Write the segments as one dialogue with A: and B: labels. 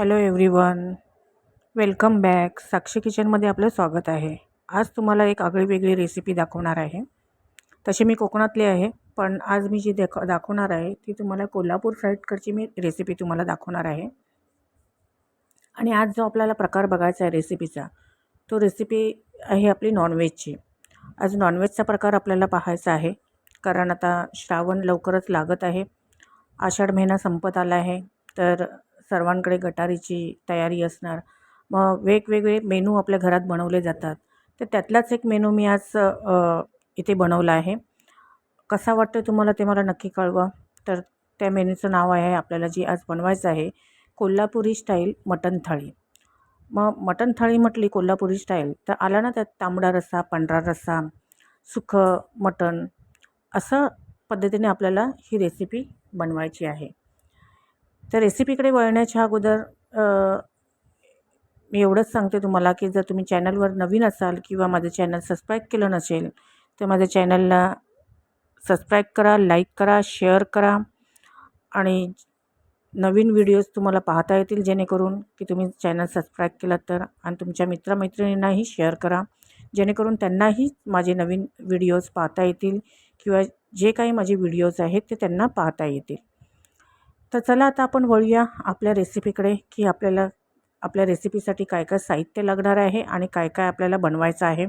A: Hello everyone welcome back Sakshi किचनमध्ये आपलं स्वागत आहे. आज तुम्हाला एक आगळीवेगळी रेसिपी दाखवणार आहे. तशी मी कोकणातली आहे पण आज मी जी दाख दाखवणार आहे ती तुम्हाला कोल्हापूर साईडकडची मी रेसिपी तुम्हाला दाखवणार आहे. आणि आज जो आपल्याला प्रकार बघायचा आहे रेसिपीचा तो रेसिपी आहे आपली नॉनव्हेजची आज नॉनव्हेजचा प्रकार आपल्याला पाहायचा आहे कारण आता श्रावण लवकरच लागत आहे. आषाढ महिना संपत आला आहे तर सर्वांकडे गटारीची तयारी असणार. मग वेगवेगळे मेनू आपल्या घरात बनवले जातात. तर त्यातलाच एक मेनू मी आज इथे बनवला आहे. कसा वाटतो तुम्हाला ते मला नक्की कळवा. तर त्या मेनूचं नाव आहे आपल्याला जी आज बनवायचं आहे कोल्हापुरी स्टाईल मटन थाळी. मग मटन थाळी म्हटली कोल्हापुरी स्टाईल तर आला ना त्यात तांबडा रस्सा पांढरा रस्सा सुखं मटण असं पद्धतीने आपल्याला ही रेसिपी बनवायची आहे. तर रेसिपीकडे वळण्याच्या अगोदर मी एवढंच सांगते तुम्हाला की जर तुम्ही चॅनलवर नवीन असाल किंवा माझं चॅनल सबस्क्राईब केलं नसेल तर माझ्या चॅनलला सबस्क्राईब करा लाईक करा शेअर करा आणि नवीन व्हिडिओज तुम्हाला पाहता येतील जेणेकरून की तुम्ही चॅनल सबस्क्राईब केलात तर आणि तुमच्या मित्रमैत्रिणींनाही शेअर करा. जेणेकरून त्यांनाही माझे नवीन व्हिडिओज पाहता येतील किंवा जे काही माझे व्हिडिओज आहेत ते त्यांना पाहता येतील. तर चला आता आपण वळूया आपल्या रेसिपीकडे की आपल्याला आपल्या रेसिपीसाठी काय काय साहित्य लागणार आहे आणि काय काय आपल्याला बनवायचं आहे.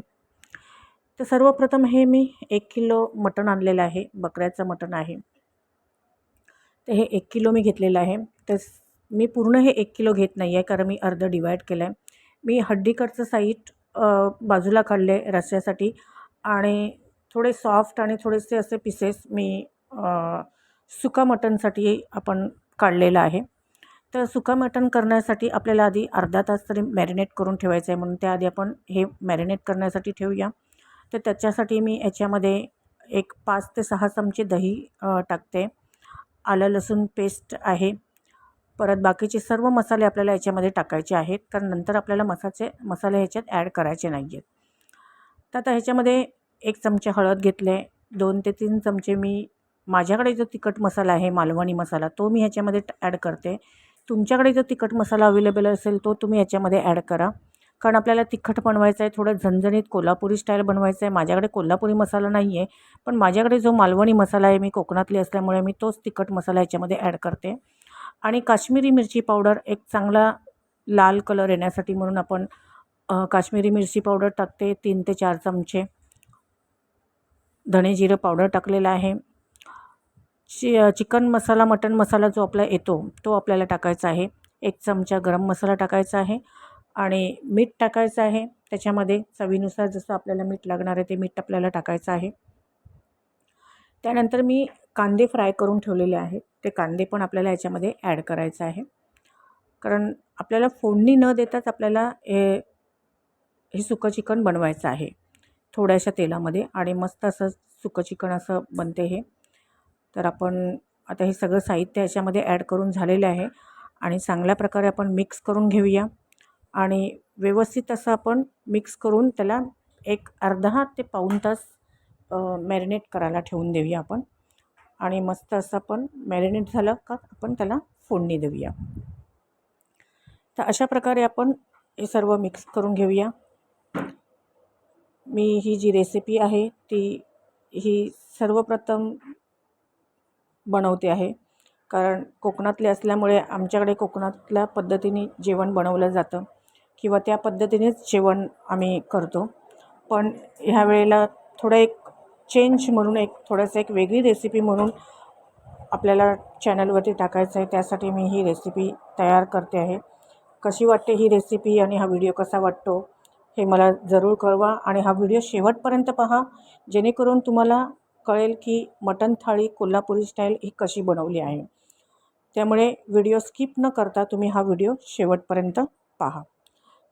A: तर सर्वप्रथम हे मी एक किलो मटण आणलेलं आहे बकऱ्याचं मटण आहे. तर हे एक किलो मी घेतलेलं आहे. तर मी पूर्ण हे एक किलो घेत नाही आहे कारण मी अर्ध डिवाईड केलं आहे मी हड्डीकडचं साईट बाजूला काढले रस्स्यासाठी आणि थोडे सॉफ्ट आणि थोडेसे असे पीसेस मी सुका मटणसाठी आपण काढलेलं आहे. तर सुका मटण करण्यासाठी आपल्याला आधी अर्धा तास तरी मॅरिनेट करून ठेवायचं आहे. म्हणून त्याआधी आपण हे मॅरिनेट करण्यासाठी ठेवूया. तर त्याच्यासाठी मी याच्यामध्ये एक पाच ते सहा चमचे दही टाकते. आलं लसूण पेस्ट आहे. परत बाकीचे सर्व मसाले आपल्याला याच्यामध्ये टाकायचे आहेत. कारण नंतर आपल्याला मसाचे मसाले ह्याच्यात ॲड करायचे नाही आहेत तर आता ह्याच्यामध्ये एक चमचे हळद घेतले. दोन ते तीन चमचे मी माझ्याकडे जो तिखट मसाला आहे मालवणी मसाला तो मी ह्याच्यामध्ये ॲड करते. तुमच्याकडे जो तिखट मसाला अवेलेबल असेल तो तुम्ही याच्यामध्ये ॲड करा. कारण आपल्याला तिखट बनवायचं आहे थोडं झणझणीत कोल्हापुरी स्टाईल बनवायचं आहे. माझ्याकडे कोल्हापुरी मसाला नाही आहे पण माझ्याकडे जो मालवणी मसाला आहे मी कोकणातली असल्यामुळे मी तोच तिखट मसाला याच्यामध्ये ॲड करते. आणि काश्मीरी मिरची पावडर एक चांगला लाल कलर येण्यासाठी म्हणून आपण काश्मीरी मिरची पावडर टाकते. तीन ते चार चमचे धणे जिरं पावडर टाकलेलं आहे. चि चिकन मसाला मटन मसाला जो आपला येतो तो आपल्याला टाकायचा आहे. एक चमचा गरम मसाला टाकायचा आहे आणि मीठ टाकायचं आहे. त्याच्यामध्ये चवीनुसार जसं आपल्याला मीठ लागणार आहे ते मीठ आपल्याला टाकायचं आहे. त्यानंतर मी कांदे फ्राय करून ठेवलेले आहेत. ते कांदे पण आपल्याला याच्यामध्ये ॲड करायचं आहे. कारण आपल्याला फोडणी न देताच आपल्याला हे हे सुकं चिकन बनवायचं आहे. थोड्याशा तेलामध्ये आणि मस्त असं सुकं चिकन असं बनते हे. तर आपण आता हे सगळं साहित्य याच्यामध्ये ॲड करून झालेलं आहे. आणि चांगल्या प्रकारे आपण मिक्स करून घेऊया. आणि व्यवस्थित असं आपण मिक्स करून त्याला एक अर्धा ते पाऊण तास मॅरिनेट करायला ठेवून देऊया आपण. आणि मस्त असं आपण मॅरिनेट झालं का आपण त्याला फोडणी देऊया. तर अशा प्रकारे आपण हे सर्व मिक्स करून घेऊया. मी ही जी रेसिपी आहे ती ही सर्वप्रथम बनवते आहे. कारण कोकणातले असल्यामुळे आमच्याकडे कोकणातल्या पद्धतीने जेवण बनवलं जातं किंवा त्या पद्धतीनेच जेवण आम्ही करतो. पण ह्या वेळेला थोडं एक चेंज म्हणून एक थोडंसं एक वेगळी रेसिपी म्हणून आपल्याला चॅनलवरती टाकायचं आहे. त्यासाठी मी ही रेसिपी तयार करते आहे. कशी वाटते ही रेसिपी आणि हा व्हिडिओ कसा वाटतो हे मला जरूर कळवा आणि हा व्हिडिओ शेवटपर्यंत पहा. जेणेकरून तुम्हाला कळेल की मटन थाळी कोल्हापुरी स्टाईल ही कशी बनवली आहे. त्यामुळे व्हिडिओ स्किप न करता तुम्ही हा व्हिडिओ शेवटपर्यंत पहा.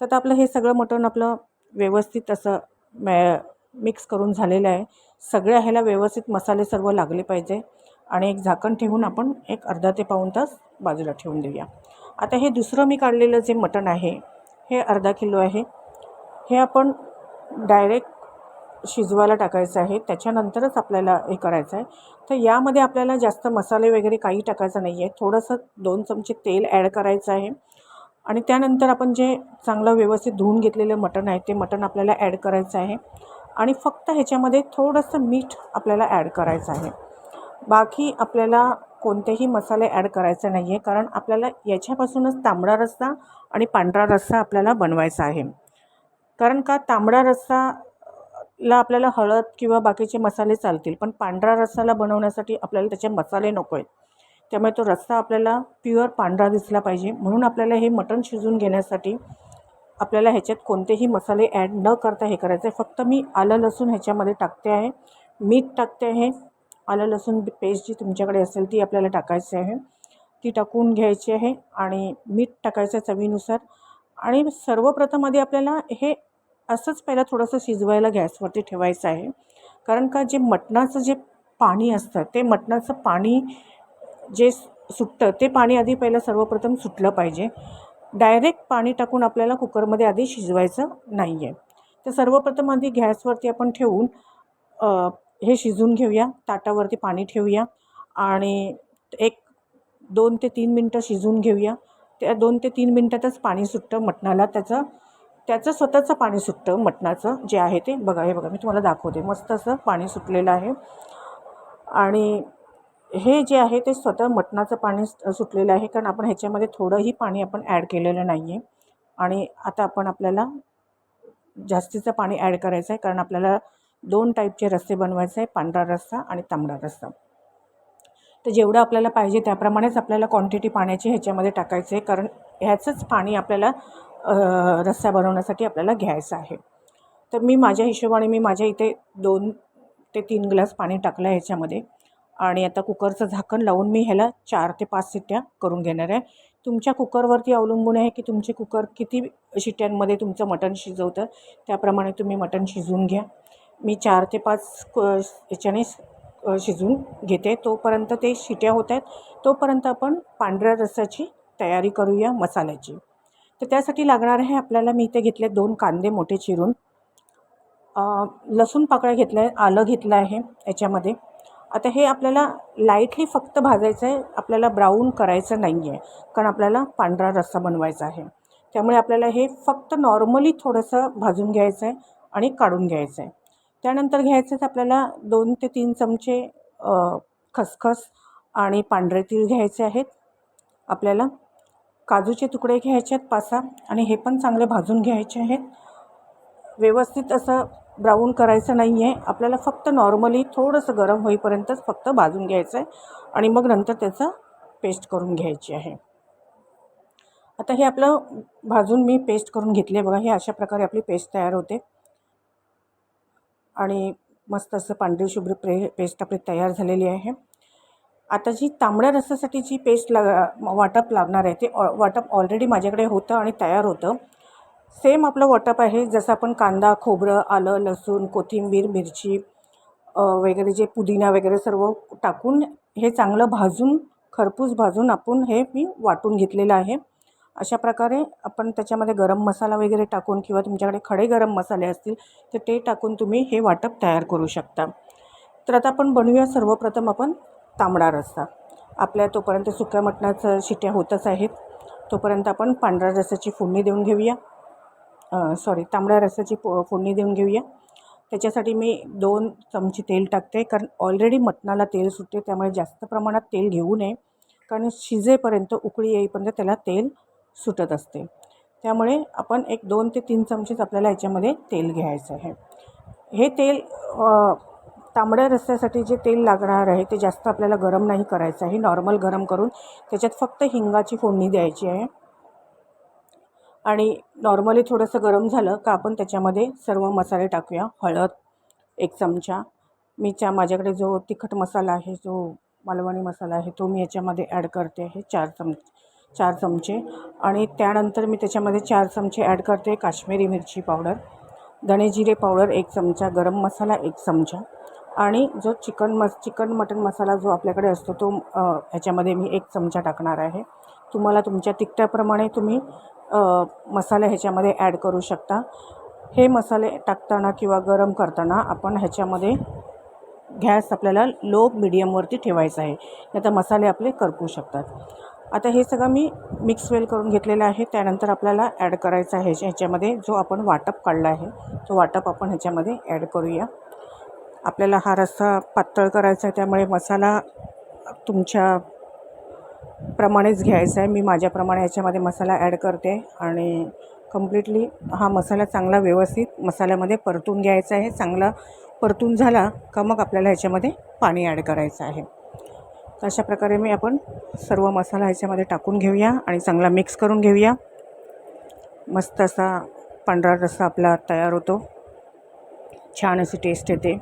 A: तर आता आपलं हे सगळं मटण आपलं व्यवस्थित असं मॅ मिक्स करून झालेलं आहे. सगळ्या ह्याला व्यवस्थित मसाले सर्व लागले पाहिजे आणि एक झाकण ठेवून आपण एक अर्धा ते पाऊण तास बाजूला ठेवून देऊया. आता हे दुसरं मी काढलेलं जे मटण आहे हे अर्धा किलो आहे. हे आपण डायरेक्ट शिजवायला टाकायचं आहे. त्याच्यानंतरच आपल्याला हे करायचं आहे. तर यामध्ये आपल्याला जास्त मसाले वगैरे काही टाकायचं नाही आहे थोडंसं दोन चमचे तेल ॲड करायचं आहे. आणि त्यानंतर आपण जे चांगलं व्यवस्थित धुवून घेतलेलं मटण आहे ते मटण आपल्याला ॲड करायचं आहे. आणि फक्त ह्याच्यामध्ये थोडंसं मीठ आपल्याला ॲड करायचं आहे. बाकी आपल्याला कोणतेही मसाले ॲड करायचे नाही आहे कारण आपल्याला याच्यापासूनच तांबडा रस्सा आणि पांढरा रस्सा आपल्याला बनवायचा आहे. कारण का? तांबडा रस्सा ला आपल्याला हळद किंवा बाकीचे मसाले चालतील पण पांढरा रस्साला बनवण्यासाठी आपल्याला त्याचे मसाले नको आहेत. त्यामुळे तो रस्सा आपल्याला प्युअर पांढरा दिसला पाहिजे. म्हणून आपल्याला हे मटण शिजून घेण्यासाठी आपल्याला ह्याच्यात कोणतेही मसाले ॲड न करता हे करायचं आहे. फक्त मी आलं लसूण ह्याच्यामध्ये टाकते आहे. मीठ टाकते आहे. आलं लसूण पेस्ट जी तुमच्याकडे असेल ती आपल्याला टाकायची आहे. ती टाकून घ्यायची आहे आणि मीठ टाकायचं आहे चवीनुसार. आणि सर्वप्रथम आधी आपल्याला हे असंच पहिलं थोडंसं शिजवायला गॅसवरती ठेवायचं आहे. कारण का जे मटणाचं जे पाणी असतं ते मटणाचं पाणी जे सुटतं ते पाणी आधी पहिलं सर्वप्रथम सुटलं पाहिजे. डायरेक्ट पाणी टाकून आपल्याला कुकरमध्ये आधी शिजवायचं नाही आहे तर सर्वप्रथम आधी गॅसवरती आपण ठेवून हे शिजून घेऊया ताटावरती पाणी ठेवूया आणि एक दोन ते तीन मिनटं शिजवून घेऊया. त्या दोन ते तीन मिनटातच पाणी सुटतं मटणाला त्याचं त्याचं स्वतःचं पाणी सुटतं मटणाचं जे आहे ते. बघा हे बघा मी तुम्हाला दाखवते. मस्त असं पाणी सुटलेलं आहे. आणि हे जे आहे ते स्वतः मटणाचं पाणी सुटलेलं आहे कारण आपण ह्याच्यामध्ये थोडंही पाणी आपण ॲड केलेलं नाही आहे आणि आता आपण आपल्याला जास्तीचं पाणी ॲड करायचं आहे कारण आपल्याला दोन टाईपचे रस्से बनवायचे आहे पांढरा रस्सा आणि तांबडा रस्सा तर जेवढं आपल्याला पाहिजे त्याप्रमाणेच आपल्याला क्वांटिटी पाण्याची ह्याच्यामध्ये टाकायचं आहे कारण ह्याचंच पाणी आपल्याला रस्सा बनवण्यासाठी आपल्याला घ्यायचं आहे. तर मी माझ्या हिशोबाने मी माझ्या इथे दोन ते तीन ग्लास पाणी टाकलं आहे ह्याच्यामध्ये आणि आता कुकरचं झाकण लावून मी ह्याला चार ते पाच शिट्ट्या करून घेणार आहे. तुमच्या कुकरवरती अवलंबून आहे की तुमचे कुकर किती शिट्ट्यांमध्ये तुमचं मटण शिजवतं त्याप्रमाणे तुम्ही मटण शिजवून घ्या. मी चार ते पाच याच्याने शिजवून घेते. तोपर्यंत ते शिट्या होत आहेत. तोपर्यंत आपण पांढऱ्या रसाची तयारी करूया मसाल्याची. तर त्यासाठी लागणार आहे आपल्याला मी इथे घेतले दोन कांदे मोठे चिरून. लसूण पाकळ्या घेतल्या आहे आलं घेतलं आहे याच्यामध्ये. आता हे आपल्याला लाईटली फक्त भाजायचं आहे आपल्याला ब्राऊन करायचं नाही आहे कारण आपल्याला पांढरा रस्सा बनवायचा आहे. त्यामुळे आपल्याला हे फक्त नॉर्मली थोडंसं भाजून घ्यायचं आहे आणि काढून घ्यायचं आहे. त्यानंतर घ्यायचं आपल्याला दोन ते तीन चमचे खसखस आणि पांढरे तीळ घ्यायचे आहेत. आपल्याला काजूचे तुकडे घ्यायचे आहेत पासा आणि हे पण चांगले भाजून घ्यायचे आहेत. व्यवस्थित असं ब्राऊन करायचं नाही आहे आपल्याला फक्त नॉर्मली थोडंसं गरम होईपर्यंतच फक्त भाजून घ्यायचं आहे आणि मग नंतर त्याचं पेस्ट करून घ्यायची आहे. आता हे आपलं भाजून मी पेस्ट करून घेतले बघा. हे अशा प्रकारे आपली पेस्ट तयार होते. आणि मस्त असं पांढरी शुभ्र प्रे पेस्ट आपली तयार झालेली आहे. आता जी तांबड्या रस्त्यासाठी जी पेस्ट लाग वाटप लागणार आहे ते ऑ वाटप ऑलरेडी माझ्याकडे होतं आणि तयार होतं. सेम आपलं वाटप आहे जसं आपण कांदा खोबरं आलं लसूण कोथिंबीर मिरची वगैरे जे पुदिना वगैरे सर्व टाकून हे चांगलं भाजून खरपूस भाजून आपण हे मी वाटून घेतलेलं आहे. अशा प्रकारे आपण त्याच्यामध्ये गरम मसाला वगैरे टाकून किंवा तुमच्याकडे खडे गरम मसाले असतील तर ते टाकून तुम्ही हे वाटप तयार करू शकता. तर आता आपण बनवूया सर्वप्रथम आपण तांबडा रस्सा. आपल्या तोपर्यंत सुक्या मटणाचं शिट्या होतच आहेत. तोपर्यंत आपण पांढऱ्या रस्साची फोडणी देऊन घेऊया. सॉरी तांबड्या रस्साची पो फोडणी देऊन घेऊया. त्याच्यासाठी मी दोन चमचे तेल टाकते कारण ऑलरेडी मटणाला तेल सुटते त्यामुळे जास्त प्रमाणात तेल घेऊ नये. कारण शिजेपर्यंत उकळी येईपर्यंत त्याला तेल सुटत असते. त्यामुळे आपण एक दोन ते तीन चमचेच आपल्याला याच्यामध्ये तेल घ्यायचं आहे. हे तेल तांबड्या रस्त्यासाठी जे तेल लागणार आहे ते जास्त आपल्याला गरम नाही करायचं आहे. नॉर्मल गरम करून त्याच्यात फक्त हिंगाची फोडणी द्यायची आहे. आणि नॉर्मली थोडंसं गरम झालं का आपण त्याच्यामध्ये सर्व मसाले टाकूया. हळद एक चमचा. मी च्या माझ्याकडे जो तिखट मसाला आहे जो मालवणी मसाला आहे तो मी याच्यामध्ये ॲड करते आहे. चार चम चार चमचे. आणि त्यानंतर मी त्याच्यामध्ये चार चमचे ॲड करते काश्मीरी मिरची पावडर. धणे जिरे पावडर एक चमचा. गरम मसाला एक चमचा. आणि जो चिकन मस चिकन मटन मसाला जो आपल्याकडे असतो तो ह्याच्यामध्ये मी एक चमचा टाकणार आहे. तुम्हाला तुमच्या तिखटाप्रमाणे तुम्ही मसाले ह्याच्यामध्ये ॲड करू शकता. हे मसाले टाकताना किंवा गरम करताना आपण ह्याच्यामध्ये गॅस आपल्याला लो मिडियमवरती ठेवायचा आहे. नाही तर मसाले आपले करपू शकतात. आता हे सगळं मी मिक्स वेल करून घेतलेलं आहे. त्यानंतर आपल्याला ॲड करायचं आहे. ह्याच्यामध्ये जो आपण वाटप काढला आहे तो वाटप आपण ह्याच्यामध्ये ॲड करूया. आपल्याला हा रस्सा पातळ करायचा आहे त्यामुळे मसाला तुमच्या प्रमाणेच घ्यायचा आहे. मी माझ्याप्रमाणे ह्याच्यामध्ये मसाला ॲड करते आणि कम्प्लिटली हा मसाला चांगला व्यवस्थित मसाल्यामध्ये परतून घ्यायचा आहे. चांगला परतून झाला का मग आपल्याला ह्याच्यामध्ये पाणी ॲड करायचं आहे. तर अशा प्रकारे मी आपण सर्व मसाला ह्याच्यामध्ये टाकून घेऊया आणि चांगला मिक्स करून घेऊया. मस्त असा पांढरा रस्सा आपला तयार होतो. छान अशी टेस्ट येते.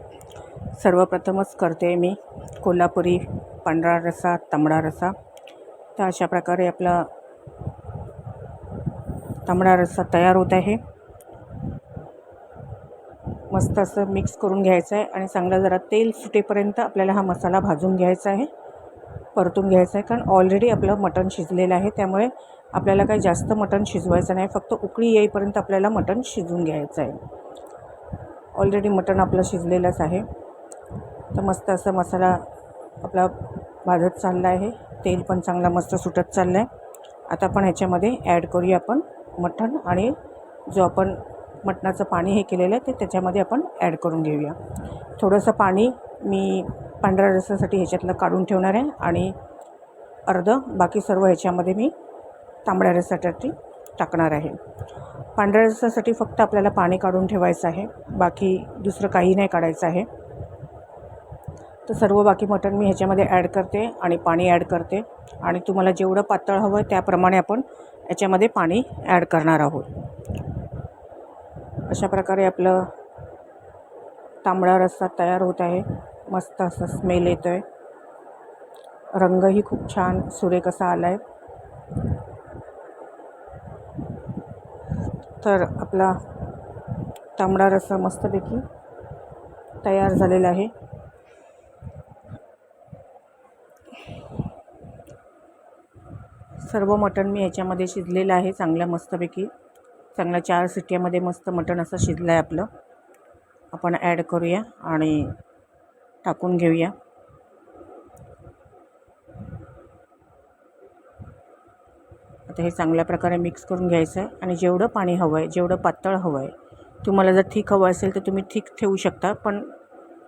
A: सर्वप्रथमच करते मी. कोल्हापुरी पांढरा रस्सा तांबडा रस्सा तर अशा प्रकारे आपला तांबडा रस्सा तयार होत आहे. मस्त असं मिक्स करून घ्यायचं आहे आणि चांगला जरा तेल सुटेपर्यंत आपल्याला हा मसाला भाजून घ्यायचा आहे. परतून घ्यायचा आहे कारण ऑलरेडी आपलं मटण शिजलेलं आहे. त्यामुळे आपल्याला काही जास्त मटण शिजवायचं नाही. फक्त उकळी येईपर्यंत आपल्याला मटण शिजवून घ्यायचं आहे. ऑलरेडी मटण आपलं शिजलेलंच आहे. तर मस्त असं मसाला आपला भाजत चालला आहे. तेल पण चांगला मस्त सुटत चाललं आहे आता आपण ह्याच्यामध्ये ॲड करूया आपण मटण आणि जो आपण मटणाचं पाणी हे केलेलं आहे ते त्याच्यामध्ये आपण ॲड करून घेऊया. थोडंसं पाणी मी पांढऱ्या रसासाठी ह्याच्यातलं काढून ठेवणार आहे आणि अर्ध बाकी सर्व ह्याच्यामध्ये मी तांबड्या रसासाठी टाकणार आहे. पांढऱ्या रसासाठी फक्त आपल्याला पाणी काढून ठेवायचं आहे. बाकी दुसरं काही नाही काढायचं आहे. तर सर्व बाकी मटण मी ह्याच्यामध्ये ॲड करते आणि पाणी ॲड करते. आणि तुम्हाला जेवढं पातळ हवं आहे त्याप्रमाणे आपण याच्यामध्ये पाणी ॲड करणार आहोत. अशा प्रकारे आपलं तांबडा रस्सा तयार होत आहे. मस्त असं स्मेल येतो आहे रंगही खूप छान सुरेख असा आला आहे तर आपला तांबडा रस्सा मस्तपैकी तयार झालेला आहे. सर्व मटण मी ह्याच्यामध्ये शिजलेलं आहे चांगल्या मस्तपैकी. चांगल्या चार सिटीमध्ये मस्त मटण असं शिजलं आहे आपलं. आपण ॲड करूया आणि टाकून घेऊया. आता हे चांगल्या प्रकारे मिक्स करून घ्यायचं आहे आणि जेवढं पाणी हवं आहे जेवढं पातळ हवं आहे तुम्हाला जर ठीक हवं असेल तर तुम्ही ठीक ठेवू शकता पण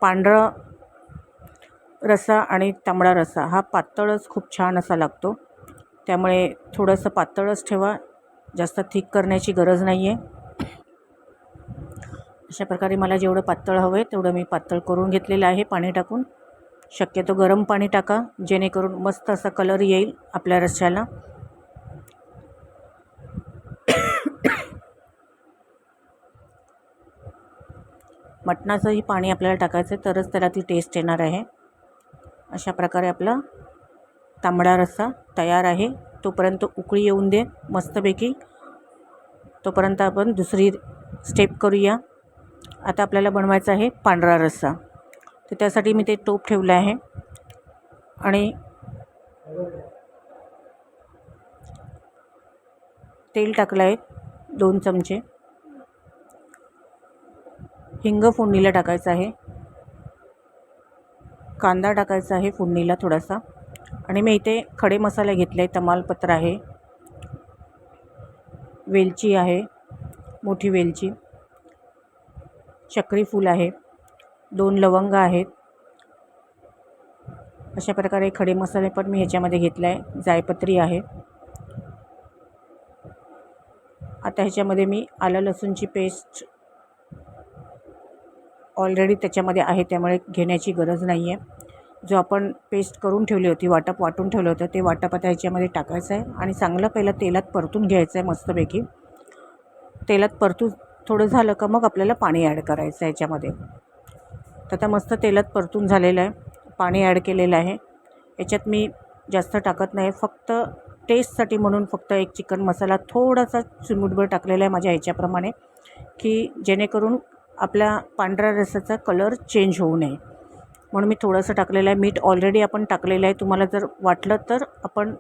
A: पांढरा रसा आणि तांबडा रस्सा हा पातळच खूप छान असा लागतो. त्यामुळे थोडंसं पातळच ठेवा. जास्त थिक करण्याची गरज नाही आहे अशा प्रकारे मला जेवढं पातळ हवं आहे तेवढं मी पातळ करून घेतलेलं आहे पाणी टाकून. शक्यतो गरम पाणी टाका जेणेकरून मस्त असा कलर येईल आपल्या रश्श्याला. मटणाचंही पाणी आपल्याला टाकायचं आहे तरच त्याला ती टेस्ट येणार आहे. अशा प्रकारे आपला तांबडा रस्सा तयार आहे. तोपर्यंत उकळी येऊन दे मस्तपैकी. तोपर्यंत आपण दुसरी स्टेप करूया. आता आपल्याला बनवायचा आहे पांढरा रस्सा. तर त्यासाठी मी ते टोप ठेवलं आहे. आणि तेल टाकलं आहे दोन चमचे. हिंग फोडणीला टाकायचं आहे. कांदा टाकायचा आहे फोडणीला थोडासा. आणि मी इथे खडे मसाले घेतले तमालपत्र आहे वेलची आहे मोठी वेलची चक्री फूल आहे दोन लवंग आहेत. अशा प्रकारे खडे मसाले पण मी ह्याच्यामध्ये घेतला आहे. जायपत्री आहे. आता ह्याच्यामध्ये मी आलं लसूणची पेस्ट ऑलरेडी त्याच्यामध्ये आहे त्यामुळे घेण्याची गरज नाही आहे जो आपण पेस्ट करून ठेवली होती वाटप वाटून ठेवलं होतं ते वाटप आता ह्याच्यामध्ये टाकायचं आहे आणि चांगलं पहिलं तेलात परतून घ्यायचं आहे मस्तपैकी. तेलात परतून थोडं झालं का मग आपल्याला पाणी ॲड करायचं आहे याच्यामध्ये तर आता मस्त तेलात परतून झालेलं आहे. पाणी ॲड केलेलं आहे. याच्यात मी जास्त टाकत नाही. फक्त टेस्टसाठी म्हणून फक्त एक चिकन मसाला थोडासा चिमुटभर टाकलेला आहे माझ्या ह्याच्याप्रमाणे की जेणेकरून आपल्या पांढऱ्या रसाचा कलर चेंज होऊ नये. म्हणून मी थोडंसं टाकलेलं आहे. मीठ ऑलरेडी आपण टाकलेलं आहे. तुम्हाला जर वाटलं तर आपण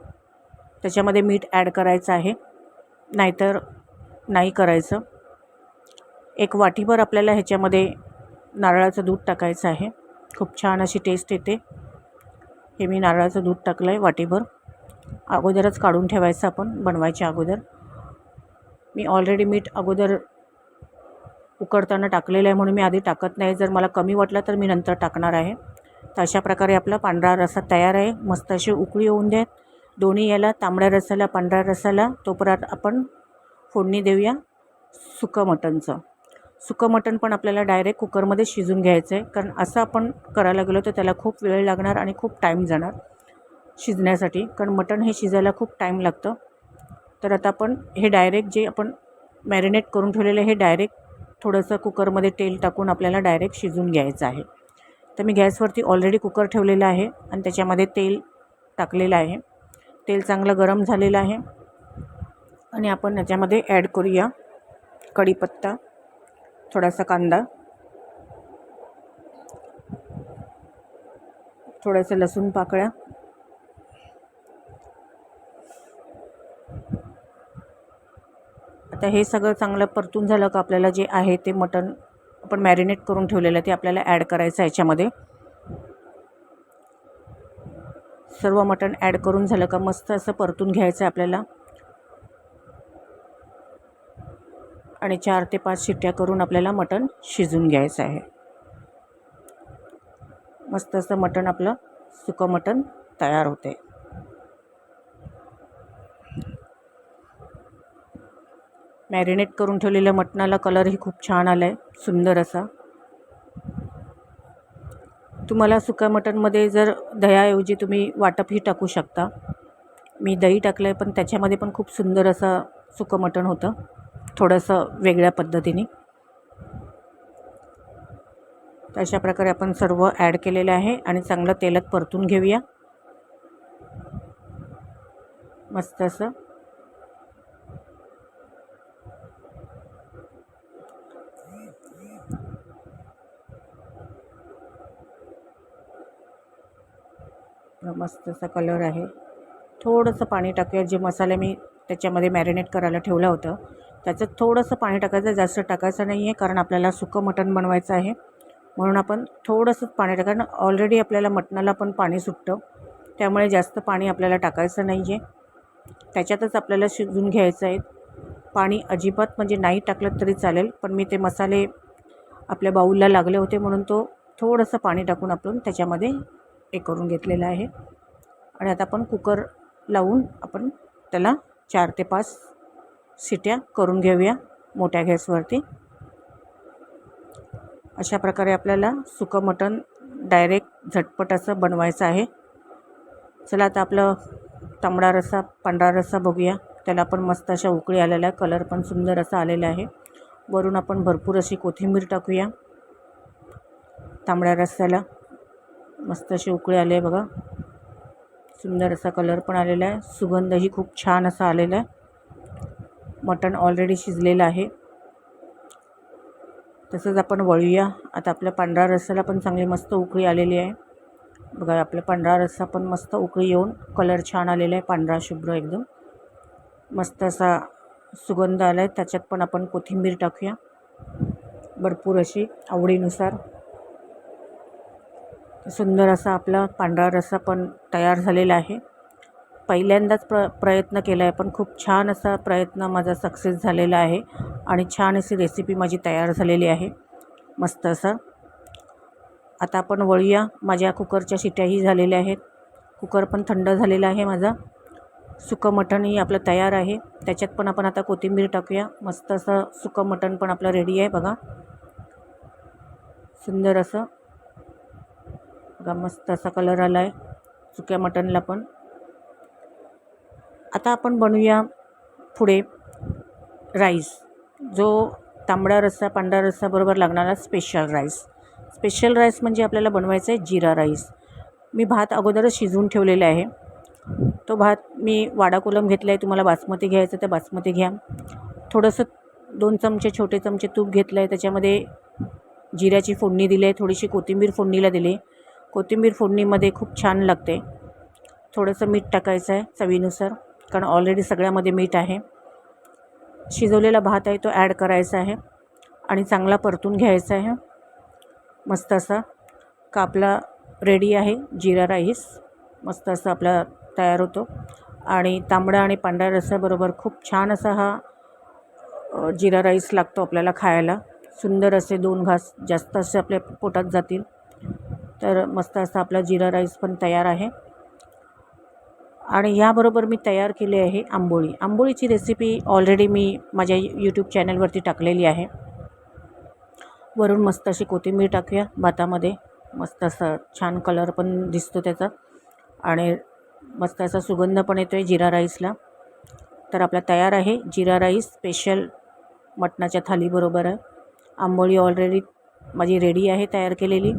A: त्याच्यामध्ये मीठ ॲड करायचं आहे. नाहीतर नाही करायचं. एक वाटीभर आपल्याला ह्याच्यामध्ये नारळाचं दूध टाकायचं आहे. खूप छान अशी टेस्ट येते. हे मी नारळाचं दूध टाकलं आहे वाटीभर. अगोदरच काढून ठेवायचं आपण बनवायच्या अगोदर. मी ऑलरेडी मीठ अगोदर उकडताना टाकलेलं आहे म्हणून मी आधी टाकत नाही. जर मला कमी वाटलं तर मी नंतर टाकणार आहे. तर अशा प्रकारे आपला पांढरा रसा तयार आहे. मस्त अशी उकळी होऊन द्या. दोन्ही याला तांबड्या रसाला पांढऱ्या रसाला. तोपर्यंत आपण फोडणी देऊया सुकं मटणचं. सुकं मटण पण आपल्याला डायरेक्ट कुकरमध्ये शिजून घ्यायचं आहे. कारण असं आपण करायला गेलो तर त्याला खूप वेळ लागणार आणि खूप टाईम जाणार शिजण्यासाठी. कारण मटण हे शिजायला खूप टाईम लागतं. तर आता आपण हे डायरेक्ट जे आपण मॅरिनेट करून ठेवलेलं हे डायरेक्ट थोडंसं कुकरमध्ये तेल टाकून आपल्याला डायरेक्ट शिजून घ्यायचं आहे. तर मी गॅसवरती ऑलरेडी कुकर ठेवलेलं आहे आणि त्याच्यामध्ये तेल टाकलेलं आहे. तेल चांगलं गरम झालेलं आहे. आणि आपण याच्यामध्ये ॲड करूया कढीपत्ता थोडासा कांदा थोडंसं लसूण पाकळ्या आता हे सगळं चांगलं परतून झालं का आपल्याला जे आहे ते मटण आपण मॅरिनेट करून ठेवलेलं आहे ते आपल्याला ॲड करायचं आहे याच्यामध्ये. सर्व मटण ॲड करून झालं का मस्त असं परतून घ्यायचं आहे आपल्याला. आणि चार ते पाच शिट्ट्या करून आपल्याला मटण शिजून घ्यायचं आहे. मस्त असं मटण आपलं सुकं मटण तयार होते मॅरिनेट करून ठेवलेल्या मटणाला कलरही खूप छान आला आहे सुंदर असा. तुम्हाला सुक्या मटणमध्ये जर दह्याऐवजी तुम्ही वाटपही टाकू शकता. मी दही टाकलं आहे पण त्याच्यामध्ये पण खूप सुंदर असं सुकं मटण होतं थोडंसं वेगळ्या पद्धतीने. तर अशा प्रकारे आपण सर्व ॲड केलेलं आहे आणि चांगलं तेलात परतून घेऊया. मस्त असं. मस्त असा कलर आहे. थोडंसं पाणी टाकूया. जे मसाले मी त्याच्यामध्ये मॅरिनेट करायला ठेवलं होतं त्याचं थोडंसं पाणी टाकायचं जास्त टाकायचं नाही आहे कारण आपल्याला सुकं मटण बनवायचं आहे. म्हणून आपण थोडंसंच पाणी टाका कारण ऑलरेडी आपल्याला मटणाला पण पाणी सुटतं. त्यामुळे जास्त पाणी आपल्याला टाकायचं नाही आहे त्याच्यातच आपल्याला शिजून घ्यायचं आहे. पाणी अजिबात म्हणजे नाही टाकलं तरी चालेल पण मी ते मसाले आपल्या बाऊलला लागले होते म्हणून तो थोडंसं पाणी टाकून आपण त्याच्यामध्ये हे करून घेतलेलं आहे. आणि आता आपण कुकर लावून आपण त्याला चार ते पाच शिट्या करून घेऊया मोठ्या गॅसवरती. अशा प्रकारे आपल्याला सुकं मटण डायरेक्ट झटपट असं बनवायचं आहे. चला आता आपलं तांबडा रस्सा पांढरा रस्सा बघूया. त्याला पण मस्त अशा उकळी आलेल्या आहे कलर पण सुंदर असा आलेला आहे. वरून आपण भरपूर अशी कोथिंबीर टाकूया. तांबड्या रस्स्याला मस्त अशी उकळी आली आहे बघा. सुंदर असा कलर पण आलेला आहे. सुगंधही खूप छान असा आलेला आहे. मटण ऑलरेडी शिजलेलं आहे. तसंच आपण वळूया. आता आपल्या पांढरा रस्साला पण चांगली मस्त उकळी आलेली आहे. बघा आपला पांढरा रस्सा पण मस्त उकळी येऊन कलर छान आलेला आहे. पांढरा शुभ्र एकदम. मस्त असा सुगंध आला आहे त्याच्यात पण आपण कोथिंबीर टाकूया. भरपूर अशी आवडीनुसार. सुंदर असा आपला पांढरा रस्सा पण तयार झालेला आहे. पहिल्यांदाच प्र प्रयत्न केला आहे पण खूप छान असा प्रयत्न माझा सक्सेस झालेला आहे आणि छान अशी रेसिपी माझी तयार झालेली आहे. मस्त असं. आता आपण वळूया. माझ्या कुकरच्या शिट्याही झालेल्या आहेत. कुकर पण थंड झालेला आहे माझा. सुकं मटणही आपलं तयार आहे. त्याच्यात पण आपण आता कोथिंबीर टाकूया. मस्त असं सुकं मटण पण आपलं रेडी आहे बघा. सुंदर असं. बघा मस्त असा कलर आला आहे सुक्या मटणला पण. आता आपण बनवूया पुढे राईस जो तांबडा रस्सा पांढरा रस्साबरोबर लागणारा स्पेशल राईस स्पेशल राईस म्हणजे आपल्याला बनवायचा आहे जिरा राईस मी भात अगोदरच शिजवून ठेवलेला आहे. तो भात मी वाडा कोलम घेतला आहे तुम्हाला बासमती घ्यायचं तर बासमती घ्या. थोडंसं दोन चमचे छोटे चमचे तूप घेतलं आहे त्याच्यामध्ये जिऱ्याची फोडणी दिली आहे थोडीशी कोथिंबीर फोडणीला दिली कोथिंबीर फोडणीमध्ये खूप छान लागते. थोडंसं मीठ टाकायचं आहे चवीनुसार कारण ऑलरेडी सगळ्यामध्ये मीठ आहे. शिजवलेला भात आहे तो ॲड करायचा आहे आणि चांगला परतून घ्यायचा आहे. मस्त असा का आपला रेडी आहे जिरा राईस. मस्त असा आपला तयार होतो. आणि तांबडा आणि पांढऱ्या रस्याबरोबर खूप छान असा हा जिरा राईस लागतो आपल्याला खायला. सुंदर असे दोन घास जास्त असे आपल्या पोटात जातील. तर मस्त असा आपला जिरा राईस पण तयार आहे. आणि याबरोबर मी तयार केली आहे आंबोळी. आंबोळीची रेसिपी ऑलरेडी मी माझ्या यूट्यूब चॅनलवरती टाकलेली आहे. वरून मस्त अशी कोथिंबीर टाकूया भातामध्ये. मस्त असा छान कलर पण दिसतो त्याचा. आणि मस्त असा सुगंध पण येतो आहे जिरा राईसला. तर आपला तयार आहे जिरा राईस स्पेशल मटणाच्या थालीबरोबर. आहे आंबोळी ऑलरेडी माझी रेडी आहे तयार केलेली.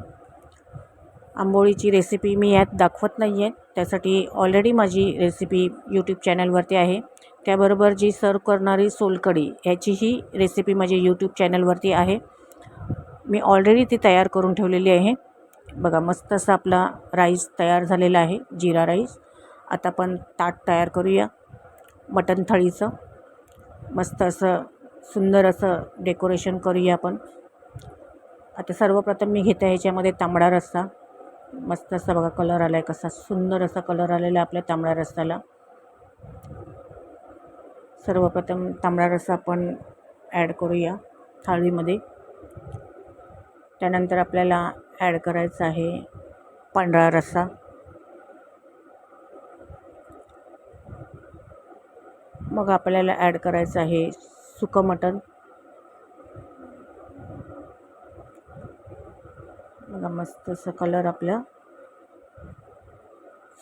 A: आंबोळीची रेसिपी मी यात दाखवत नाही आहे त्यासाठी ऑलरेडी माझी रेसिपी यूट्यूब चॅनलवरती आहे. त्याबरोबर जी सर्व करणारी सोलकढी ह्याचीही रेसिपी माझी यूट्यूब चॅनलवरती आहे. मी ऑलरेडी ती तयार करून ठेवलेली आहे. बघा मस्त असा आपला राईस तयार झालेला आहे जिरा राईस आता आपण ताट तयार करूया मटण थाळीचं. मस्त असं सुंदर असं डेकोरेशन करूया आपण. आता सर्वप्रथम मी घेते ह्याच्यामध्ये तांबडा रस्सा. मस्त असा बघा कलर आला आहे कसा सुंदर असा कलर आलेला आहे आपल्या तांबडा रस्साला सर्वप्रथम तांबडा रस्सा आपण ॲड करूया थाळीमध्ये. त्यानंतर आपल्याला ॲड करायचं आहे पांढरा रस्सा मग आपल्याला ॲड करायचं आहे सुकं मटण. बघा मस्त असं कलर आपला.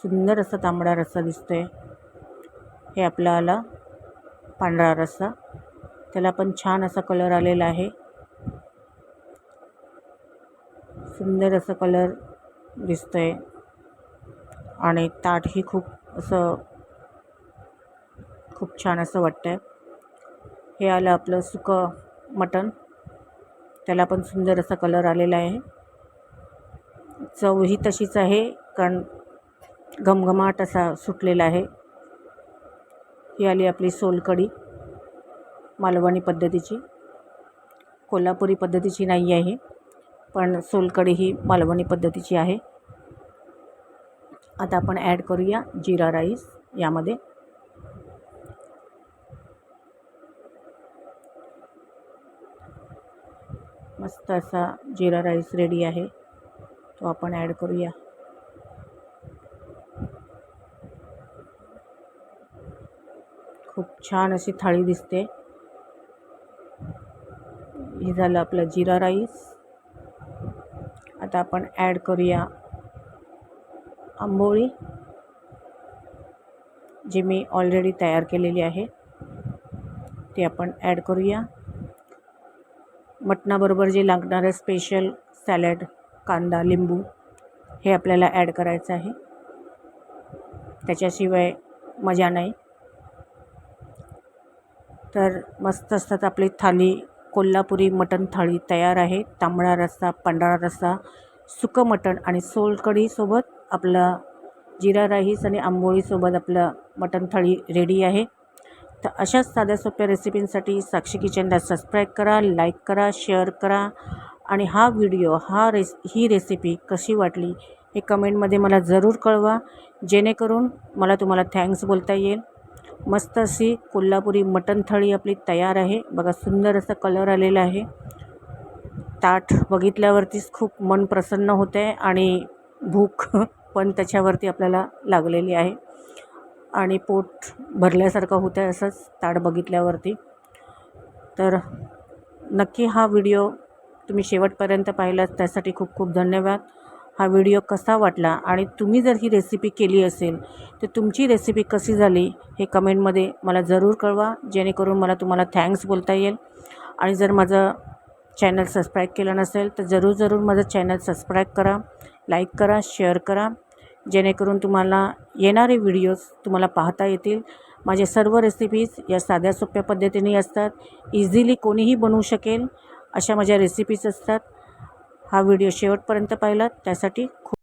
A: सुंदर असा तांबडा रस्सा दिसतो आहे हे आपला आला पांढरा रस्सा. त्याला पण छान असा कलर आलेला आहे. सुंदर असं कलर दिसतं आहे आणि ताटही खूप असं खूप छान असं वाटतं आहे हे आलं आपलं सुकं मटण. त्याला पण सुंदर असा कलर आलेला आहे. चवही तशीच आहे कारण घमघमाट असा सुटलेला आहे. ही आली आपली सोलकढी मालवणी पद्धतीची. कोल्हापुरी पद्धतीची नाही आहे पण सोलकढी ही मालवणी पद्धतीची आहे. आता आपण ॲड करूया जिरा राईस यामध्ये. मस्त असा जिरा राईस रेडी आहे. तो आपण ॲड करूया. खूप छान अशी थाळी दिसते. हे झालं आपलं जिरा राईस. आता आपण ॲड करूया आंबोळी जी मी ऑलरेडी तयार केलेली आहे. ती आपण ॲड करूया. मटणाबरोबर जे लागणारं स्पेशल सॅलड कांदा लिंबू हे आपल्याला ॲड करायचं आहे. त्याच्याशिवाय मजा नाही. तर मस्त असतात आपली थाली. कोल्हापुरी मटण थाळी तयार आहे. तांबडा रस्सा पांढरा रस्सा सुकं मटण आणि सोलकढीसोबत आपला जिरा राईस आणि आंबोळीसोबत आपलं मटण थाळी रेडी आहे. तर अशाच साध्या सोप्या रेसिपींसाठी साक्षी किचनला सबस्क्राईब करा लाईक करा शेअर करा आणि हा व्हिडिओ हा रेस ही रेसिपी कशी वाटली हे कमेंटमध्ये मला जरूर कळवा. जेणेकरून मला तुम्हाला थँक्स बोलता येईल. मस्त अशी कोल्हापुरी मटण थाळी आपली तयार आहे. बघा सुंदर असा कलर आलेला आहे. ताट बघितल्यावरतीच खूप मन प्रसन्न होते आहे आणि भूक पण त्याच्यावरती आपल्याला लागलेली आहे. आणि पोट भरल्यासारखं होतं आहे असंच ताट बघितल्यावरती. तर नक्की हा व्हिडिओ तुम्ही शेवटपर्यंत पाहिलात त्यासाठी खूप खूप धन्यवाद. हा व्हिडिओ कसा वाटला आणि तुम्ही जर ही रेसिपी केली असेल तर तुमची रेसिपी कशी झाली हे कमेंटमध्ये मला जरूर कळवा जेणेकरून मला तुम्हाला थँक्स बोलता येईल. आणि जर माझं चॅनल सबस्क्राईब केलं नसेल तर जरूर जरूर माझं चॅनल सबस्क्राईब करा लाईक करा शेअर करा. जेणेकरून तुम्हाला येणारे व्हिडिओज तुम्हाला पाहता येतील. माझे सर्व रेसिपीज या साध्या सोप्या पद्धतीने असतात. इझिली कोणीही बनवू शकेल. अशा माझ्या रेसिपीज असतात. हा व्हिडिओ शेवटपर्यंत पाहिलात. त्यासाठी खूप